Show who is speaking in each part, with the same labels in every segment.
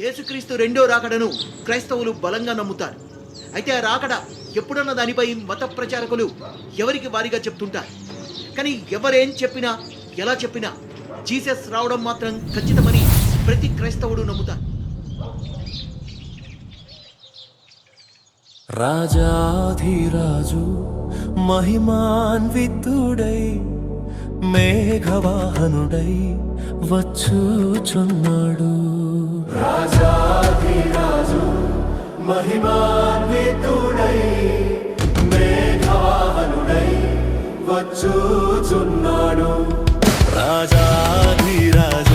Speaker 1: యేసుక్రీస్తు రెండో రాకడను క్రైస్తవులు బలంగా నమ్ముతారు. అయితే ఆ రాకడ ఎప్పుడన్న దానిపై మత ప్రచారకులు ఎవరికి వారిగా చెప్తుంటారు? కానీ ఎవరేం చెప్పినా ఎలా చెప్పినా జీసస్ రావడం మాత్రం ఖచ్చితమని ప్రతి క్రైస్తవుడు నమ్ముతారు.
Speaker 2: రాజాధిరాజు మహిమాన్వితుడై మేఘవాహనుడై వచ్చుచున్నాడు. మహిమాన్వితుడై మేఘవాహనుడై వచ్చుచున్నాడు. రాజాధిరాజు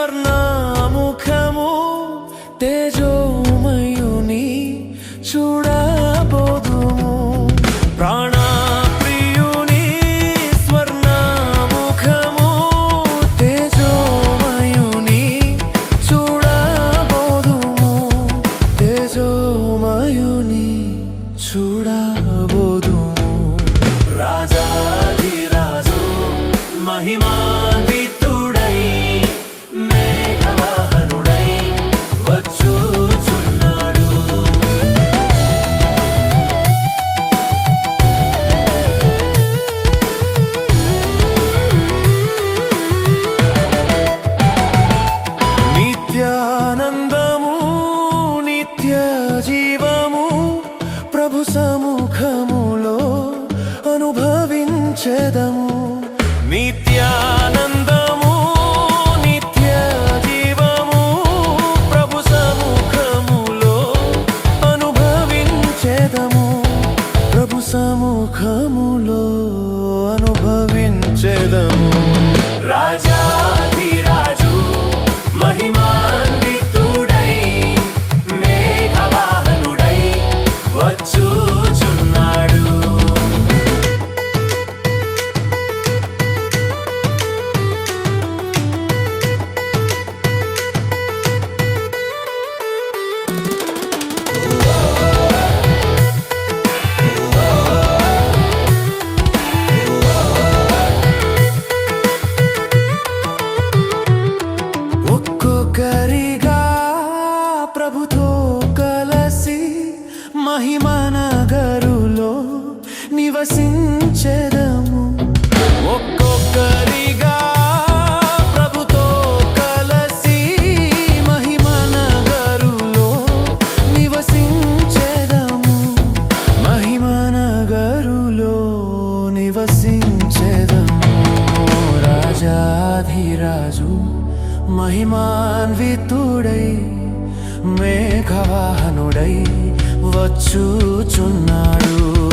Speaker 2: స్వర్ణముఖము తేజోమయుని చూడబోదుము. ప్రాణప్రియుని స్వర్ణముఖము తేజోమయుని చూడబోదుము. తేజోమయుని జీవము ప్రభు సముఖములో అనుభవించెదము. నిత్యానందము నిత్య జీవము ప్రభు సముఖములో అనుభవించెదము. ప్రభు సముఖములో అనుభవించెదము. మహిమన గరులో నివసించెదము. ఒక్కొక్కరిగా ప్రభుతో కలసి మహిమన గరులో నివసించెదము. మహిమన గరులో నివసించెదము. రాజాధిరాజు మహిమాన్వితుడై మేఘవాహనుడై వచ్చుచున్నాడు.